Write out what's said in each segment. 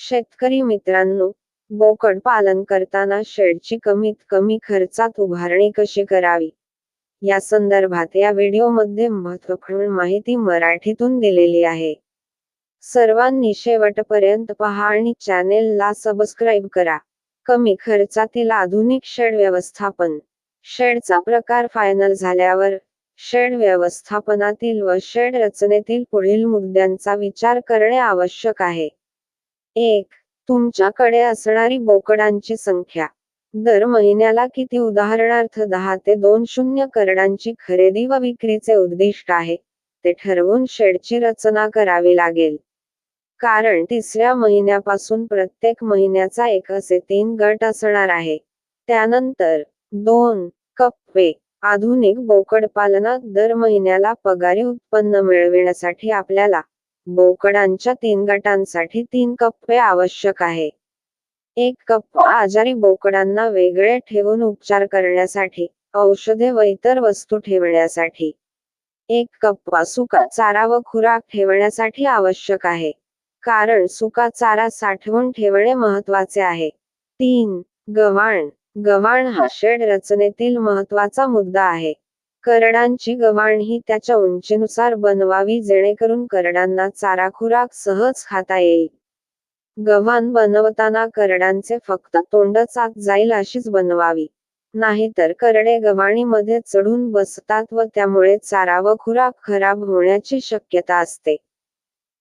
शेतकरी मित्रांनो बोकड पालन करताना शेडची कमीत कमी खर्चात उभारणी कशी करावी? या संदर्भात या व्हिडिओमध्ये महत्त्वपूर्ण माहिती मराठीतून दिलेली आहे. सर्वांनी शेवटपर्यंत पहा आणि चॅनेलला सबस्क्राईब करा. कमी खर्चातील आधुनिक शेड व्यवस्थापन. शेडचा प्रकार फायनल झाल्यावर शेड व्यवस्थापनातील व शेड रचनेतील पुढील मुद्द्यांचा विचार करणे आवश्यक आहे. एक तुमच्याकडे असणारी बोकडांची संख्या. दर महिन्याला किती? उदाहरणार्थ दहा ते दोन शून्य करडांची खरेदी व विक्रीचे उद्दिष्ट आहे. ते ठरवून शेडची रचना करावी लागेल. कारण तिसऱ्या महिन्यापासून प्रत्येक महिन्याचा एक असे तीन गट असणार आहे. त्यानंतर दोन कप्पे आधुनिक बोकड पालनात दर महिन्याला पगारी उत्पन्न मिळविण्यासाठी आपल्याला बोकडांच्या तीन गटांसाठी तीन कप्पे आवश्यक आहे. एक कप आजारी बोकडांना वेगळे ठेवून उपचार करण्यासाठी औषधे व इतर वस्तू ठेवण्यासाठी. एक कप्पा सुका चारा व खुराक ठेवण्यासाठी आवश्यक आहे कारण सुका चारा साठवून ठेवणे महत्त्वाचे आहे. तीन गव्हाण गव्हाण हा शेड रचनेतील महत्त्वाचा मुद्दा आहे. करडांची गव्हाण ही त्याच्या उंचीनुसार बनवावी जेणेकरून करडांना चारा खुराक सहज खाता येईल. गव्हाण बनवताना करडांचे फक्त तोंडच आत जाईल अशीच बनवावी. नाहीतर करडे गव्हाणीमध्ये चढून बसतात व त्यामुळे चारा व खुराक खराब होण्याची शक्यता असते.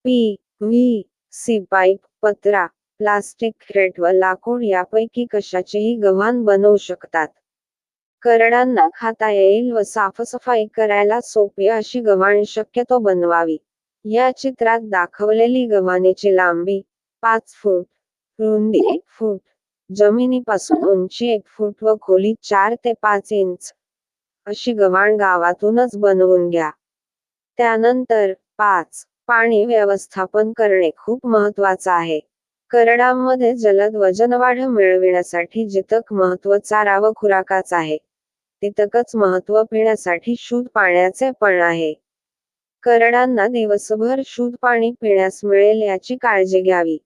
पी व्ही सी पाईप पत्रा प्लास्टिक क्रेट व लाकूड यापैकी कशाचेही गव्हाण बनवू शकतात. करडांना खाता येईल व साफसफाई करायला सोपी अशी गव्हाण शक्यतो बनवावी. या चित्रात दाखवलेली गव्हाणीची लांबी पाच फूट रुंदी एक फूट जमिनीपासून उंची एक फूट व खोली चार ते पाच इंच अशी गव्हाण गावातूनच बनवून घ्या. त्यानंतर पाच पाणी व्यवस्थापन करणे खूप महत्वाचं आहे. करडांमध्ये जलद वजनवाढ मिळविण्यासाठी जितक महत्त्व चारा व खुराकाच आहे तितकच महत्त्व पिण्यासाठी शुद्ध पाण्याचे पण आहे. करडांना दिवसभर शुद्ध पाणी पिण्यास मिळेल याची काळजी घ्यावी.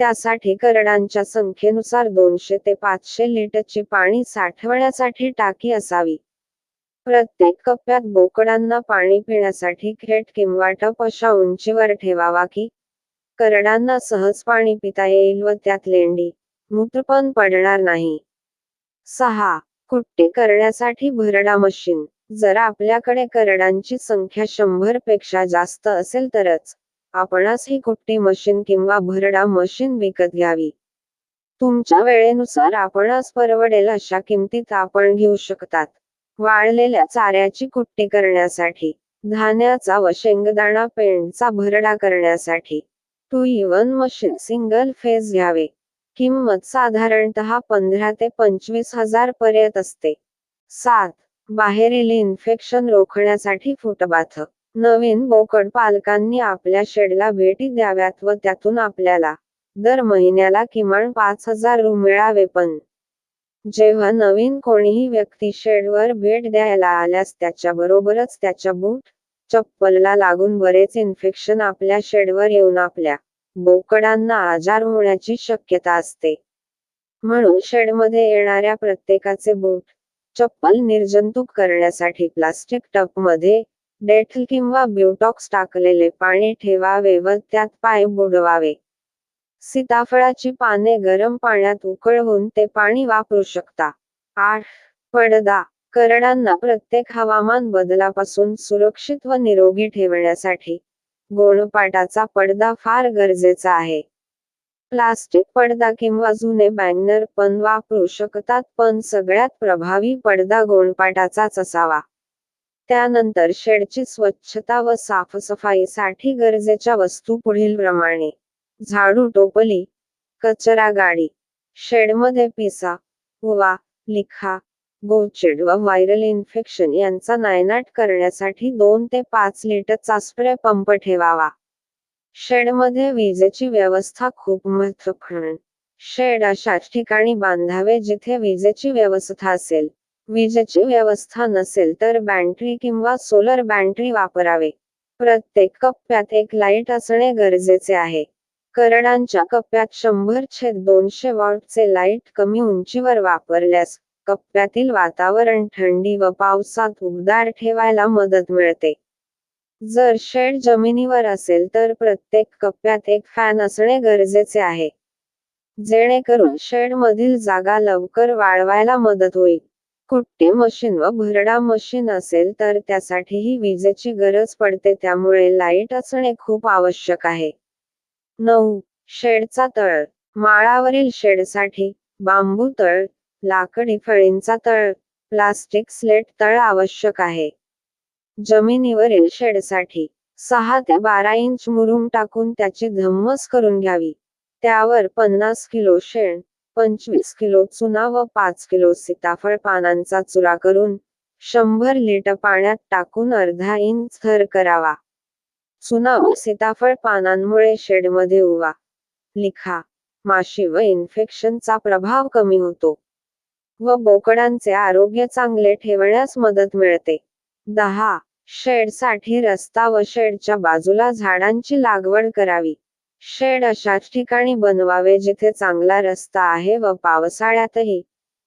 त्यासाठी करडांच्या संख्येनुसार दोनशे ते पाचशे लिटरची पाणी साठवण्यासाठी टाकी असावी. प्रत्येक कप्प्यात बोकडांना पाणी पिण्यासाठी खेट किंवा टप अशा उंचीवर ठेवावा की करडांना सहज पाणी पिता येईल व त्यात लेंडी मूत्रपण पडणार नाही. सहा. कुट्टी करण्यासाठी भरडा मशीन. जर आपल्याकडे करडांची संख्या शंभरपेक्षा जास्त असेल तरच आपणास ही कुट्टी मशीन किंवा भरडा मशीन विकत घ्यावी. तुमच्या वेळेनुसार आपणास परवडेल अशा किमतीत आपण घेऊ शकतात. वाळलेल्या चाऱ्याची कुट्टी करण्यासाठी धान्याचा व शेंगदाणा पेंडचा भरडा करण्यासाठी टू इवन मशीन सिंगल फेज घ्यावे. किंमत साधारणतः पंधरा ते पंचवीस हजार पर्यंत असते. सात. बाहेरील इन्फेक्शन रोखण्यासाठी फुटबाथ. नवीन बोकड पालकांनी आपल्या शेडला भेटी द्याव्यात व त्यातून आपल्याला दर महिन्याला किमान पाच हजार रु मिळावे पण. जेव्हा नवीन कोणीही व्यक्ती शेडवर भेट द्यायला आल्यास त्याच्या बरोबरच त्याच्या बूट चप्पलला लागून बरेच इन्फेक्शन आपल्या शेडवर येऊन आपल्या बोकडांना आजार होण्याची शक्यता असते. म्हणून शेडमध्ये येणाऱ्या प्रत्येकाचे बोट चप्पल निर्जंतुक करण्यासाठी प्लास्टिक टपमध्ये डेटल किंवा ब्युटॉक्स टाकलेले पाणी ठेवावे व त्यात पाय बुडवावे. सीताफळाची पाने गरम पाण्यात उकळवून ते पाणी वापरू शकता. आठ पडदा करडांना प्रत्येक हवामान बदलापासून सुरक्षित व निरोगी ठेवण्यासाठी गोळपाटाचा पडदा फार गरजेचा आहे. प्लास्टिक पडदा किंवा जुने बॅनर पण वापरू शकतात पण सगळ्यात प्रभावी पडदा गोणपाटाचाच असावा. त्यानंतर शेडची स्वच्छता व साफसफाईसाठी गरजेच्या वस्तू पुढील प्रमाणे. झाडू टोपली कचरा गाडी शेडमध्ये पिसा हुवा लिखा गोचिड व व्हायरल इन्फेक्शन यांचा नायनाट करण्यासाठी दोन ते पाच लिटरचा स्प्रे पंप ठेवावा. शेडमध्ये विजेची व्यवस्था खूप महत्त्वपूर्ण शेड अशाच ठिकाणी बांधावे जिथे विजेची व्यवस्था असेल. विजेची व्यवस्था नसेल तर बॅटरी किंवा सोलर बॅटरी वापरावे. प्रत्येक कप्प्यात एक लाइट असणे गरजेचे आहे. करडांच्या कप्प्यात शंभर छेद दोनशे वॉटचे लाइट कमी उंचीवर वापरल्यास कप्प्यातील वातावरण थंडी व पावसात उबदार ठेवायला मदत मिळते. जर शेड जमिनीवर असेल तर प्रत्येक कप्प्यात एक फॅन असणे गरजेचे आहे. जेणेकरून शेड मधील जागा लवकर वाळवायला मदत होईल. कुट्टी मशीन व भरडा मशीन असेल तर त्यासाठीही विजेची गरज पडते त्यामुळे लाइट असणे खूप आवश्यक आहे. नऊ. शेडचा तळ. माळावरील शेडसाठी बांबू तळ लाकडी फळींचा तळ प्लास्टिक स्लेट तळ आवश्यक आहे. जमिनीवरील शेडसाठी सहा ते बारा इंच मुरुम टाकून त्याची धम्मस करून घ्यावी. त्यावर पन्नास किलो शेण पंचवीस किलो चुना व पाच किलो सीताफळ पानांचा चुरा करून शंभर लिटर पाण्यात टाकून अर्धा इंच थर करावा. चुना व सीताफळ पानांमुळे शेडमध्ये उवा लिखा माशी व इन्फेक्शनचा प्रभाव कमी होतो. व बोकडांचे आरोग्य चांगले ठेवण्यास मदत मिळते. दहा. शेडसाठी रस्ता व शेडच्या बाजूला झाडांची लागवड करावी. शेड अशाच ठिकाणी बनवावे जिथे चांगला रस्ता आहे व पावसाळ्यातही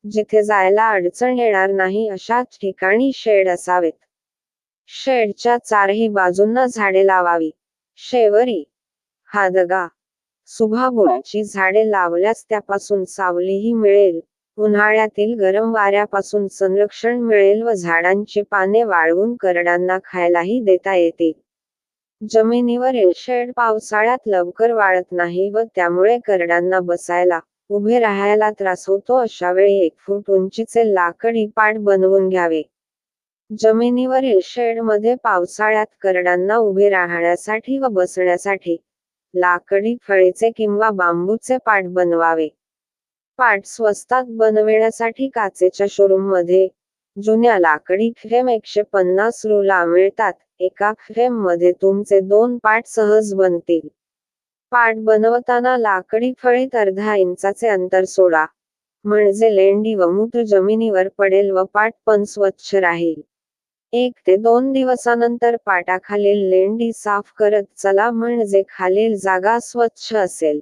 जिथे जायला अडचण येणार नाही अशाच ठिकाणी शेड असावेत. शेडच्या चारही बाजूंना झाडे लावावी. शेवरी हादगा सुभाबुळाची झाडे लावल्यास त्यापासून सावलीही मिळेल. उन्हाळ्यातील गरम वाऱ्यापासून संरक्षण मिळेल व झाडांची पाने वाळवून करडांना खायलाही देता येतील जमिनीवरील शेड पावसाळ्यात लवकर वाळत नाही व त्यामुळे करडांना बसायला उभे राहायला त्रास होतो अशा वेळी एक फूट उंचीचे लाकडी पाट बनवून घ्यावे. जमिनीवरील शेडमध्ये पावसाळ्यात करडांना उभे राहण्यासाठी व बसण्यासाठी लाकडी फळीचे किंवा बांबूचे पाट बनवावे. पाट स्वस्तात बनविण्यासाठी काचेच्या शोरूममध्ये जुन्या लाकडी फ्रेम एकशे पन्नास रुला मिळतात. एका फ्रेममध्ये तुमचे दोन पाट सहज बनतील. पाट बनवताना लाकडी फळीत अर्धा इंचाचे अंतर सोडा. म्हणजे लेंडी व मूत्र जमिनीवर पडेल व पाट पण स्वच्छ राहील. एक ते दोन दिवसानंतर पाटाखालील लेंडी साफ करत चला. म्हणजे खालील जागा स्वच्छ असेल.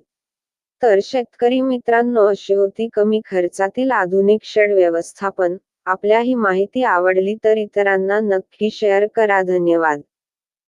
तर शेतकरी मित्रांनो अशी होती कमी खर्चातील आधुनिक शेड व्यवस्थापन. आपल्या ही माहिती आवडली तर इतरांना नक्की शेअर करा. धन्यवाद.